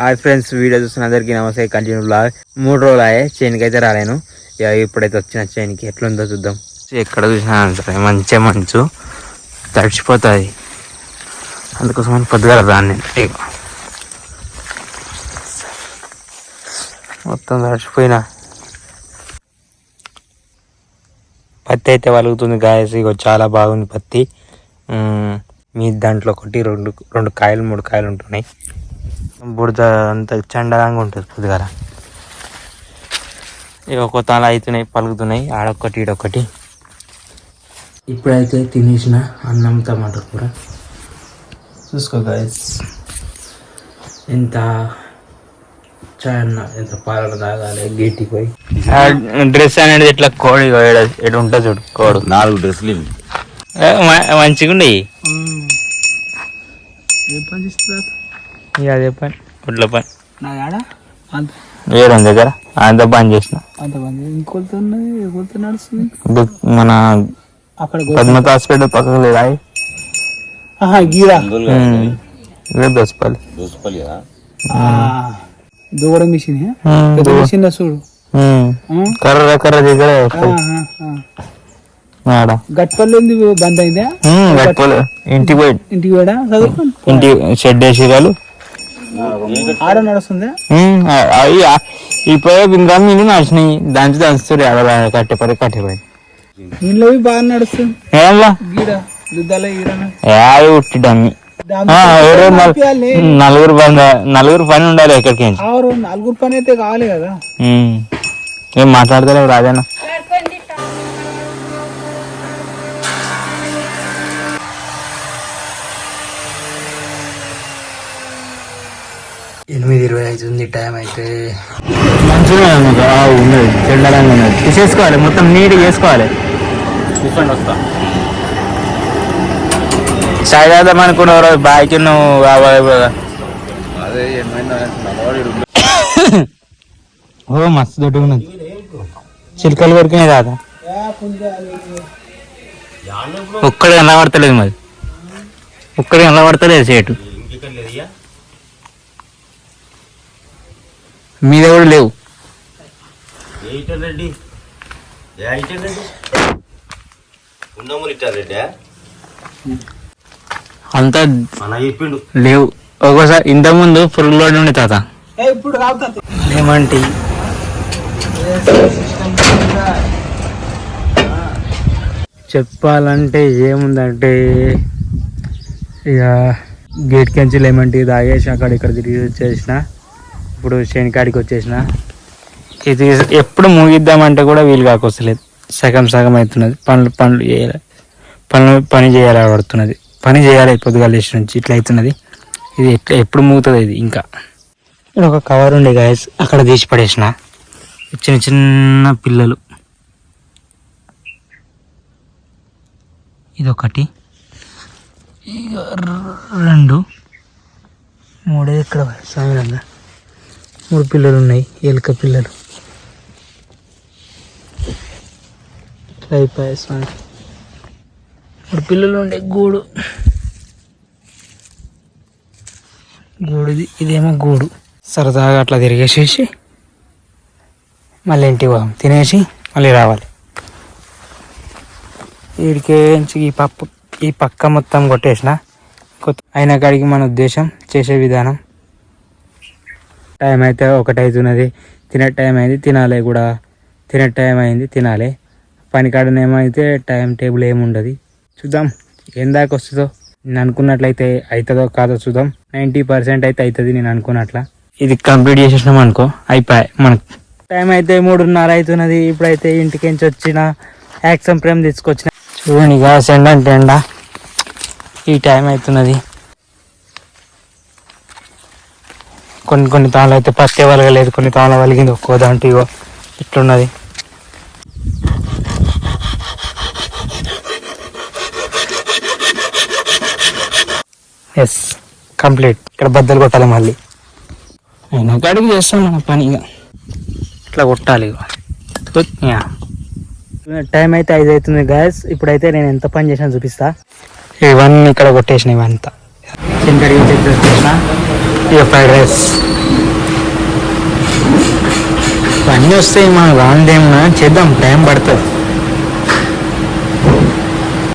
Hi friends video చూసిన అందరికీ నమస్తే. కంటిన్యూ బ్లాగ్ మూడు రోజులు అయ్యే చైన్కి అయితే రాలేను. ఇక ఇప్పుడైతే వచ్చిన చైన్కి ఎట్లుందో చూద్దాం. ఎక్కడ చూసినా సరే మంచిగా మంచు. తడిచిపోతుంది అందుకోసం అని పొద్దుగా రాను ఇక మొత్తం తడిచిపోయినా. పత్తి అయితే వలుగుతుంది గాయస్ ఇక చాలా బాగుంది పత్తి. మీ దాంట్లో ఒకటి రెండు రెండు కాయలు మూడు కాయలు ఉంటున్నాయి. బుడద అంత చండలంగా ఉంటుంది పొద్దుగాల ఇక కొత్త అలా అవుతున్నాయి పలుకుతున్నాయి ఆడొక్కటి ఈడొక్కటి. ఇప్పుడైతే తినేసిన అన్నం టమాటా కూర. చూసుకో గాయస్ ఎంత చాయ్ అన్న ఎంత పాలన తాగాలి గేటికి పోయి. డ్రెస్ అనేది ఇట్లా కోడి ఎటు ఉంటుంది చూడు కోడు. నాలుగు డ్రెస్సులు ఇవి. మంచిగా ఉండయి ఏ పని చేస్తుందా ఇక అదే పని. ఒడ్ల పని. నా ఆడ? అంత. వేరే దగ్గర? అంత పని చేసిన. అంత పని నడుస్తుంది? మన అక్కడ పద్మత హాస్పిటల్ పక్కకు లేదా? ఆహా, గీరా. దోసపల్లి. మిషన్? పెద్ద మిషన్ చూడు? కర్ర కర్ర దగ్గర గట్పల్లి ఉంది బంద్ అయిందా? ఉమ్, గట్పోలే. ఇంటికి పోయి. ఇంటికి ఇంటి షెడ్ వేసి వాళ్ళు ఆడ నడుస్తుందా? అవి ఇప్పుడు ఇంకా మీరు నడిచినాయి. దాంట్లో దంచుతారు ఆడ కట్టెపడి కట్టెపడి. ఇంట్లో బాగా నడుస్తుంది. యాది ఉట్టి డమ్మి నలుగురు బంద నలుగురు పని ఉండాలి ఎక్కడికి. నలుగురు పని అయితే కావాలి కదా. ఏం మాట్లాడతలేవు రాజన్న ఎనిమిది ఇరవై అవుతుంది టైం అయితే. మంచిగా ఉన్నది చెడ్డరంగా ఉన్నది తీసేసుకోవాలి మొత్తం నీట్గా చేసుకోవాలి. కూర్చోండి వస్తా. చాయ్ తాగుదాం అనుకున్నారు బాయ్కి నువ్వు ఓ మస్తు దొడ్డు ఉన్నది. చిలకలు కొరికినాయి దాదా. ఒక్కడే కనబడతలేదు మరి. ఒక్కడే కనబడతలేదు సేటు. మీద కూడా లేవు రెడ్డి? అంతా చెప్పిండు. లేవు. ఒక్కోసారి ఇంతకుముందు ఫుల్ లోడ్ ఉండే తాత. ఏ, ఇప్పుడు ఏమంటి చెప్పాలంటే ఏముందంటే ఇక గేట్ కెంచి లెమన్ టీ తాగేసి అక్కడ ఇక్కడ తిరిగి వచ్చేసిన. ఇప్పుడు శనికాడికి వచ్చేసిన. ఇది ఎప్పుడు ముగిద్దామంటే కూడా వీలు కాకొస్తలేదు. సగం సగం అవుతున్నది. పనులు పనులు చేయాలి పనులు పని చేయాలి పడుతున్నది పని చేయాలి పొద్దుగాల లేచి నుంచి ఇట్లా అవుతున్నది. ఇది ఎట్లా ఎప్పుడు మూగుతుంది ఇది ఇంకా. ఇక్కడ ఒక కవర్ ఉండే గాయస్ అక్కడ తీసి పడేసిన. చిన్న చిన్న పిల్లలు. ఇదొకటి. రెండు. మూడే ఇక్కడ సామిరంగా మూడు పిల్లలు ఉన్నాయి ఎలుక పిల్లలు. ఇట్లా అయిపోయాయి స్వామి మూడు పిల్లలు ఉండే గూడు. గూడుది ఇదేమో గూడు. సరదాగా అట్లా తిరిగేసేసి మళ్ళీ ఇంటికి పోదాం. తినేసి మళ్ళీ రావాలి. వీడికి ఈ పప్పు ఈ పక్క మొత్తం కొట్టేసిన కొత్త అయిన కాడికి మన ఉద్దేశం చేసే విధానం. టైం అయితే ఒకటి అవుతున్నది తినే టైం అయింది తినాలి కూడా. తినే టైం అయింది తినాలి. పనికాడనేమైతే టైం టేబుల్ ఏముండదు. చూద్దాం ఏం దాకా వస్తుందో. నేను అనుకున్నట్లయితే అవుతుందో కాదో చూద్దాం. నైంటీ పర్సెంట్ అయితే అవుతుంది నేను అనుకున్నట్ల. ఇది కంప్లీట్ చేసేసినాం అనుకో అయిపోయాయి మనకు. టైం అయితే మూడున్నర అవుతున్నది ఇప్పుడైతే ఇంటికించి వచ్చిన యాక్షన్ ప్రేమ్ తీసుకొచ్చిన. చూడండి ఇక ఎండ అంటే ఎండ. ఈ టైం అవుతున్నది కొన్ని కొన్ని తాళ్ళు అయితే పత్తే వలగలేదు కొన్ని తాళ్ళ వలిగింది. ఒక్కో దాంట్లో ఇగో ఇట్లున్నది. ఎస్ కంప్లీట్ ఇక్కడ బద్దలు కొట్టాలి మళ్ళీ. అయినా కాడికి చేస్తాం మన పని ఇక ఇట్లా కొట్టాలి. టైం అయితే ఐదు అవుతుంది గ్యాస్. ఇప్పుడైతే నేను ఎంత పని చేసినా చూపిస్తా. ఇవన్నీ ఇక్కడ కొట్టేసిన ఇవంతా ఇక ఫ్రైడ్ రైస్ అన్నీ వస్తాయి మనం రానిదేమన్నా చేద్దాం టైం పడుతుంది.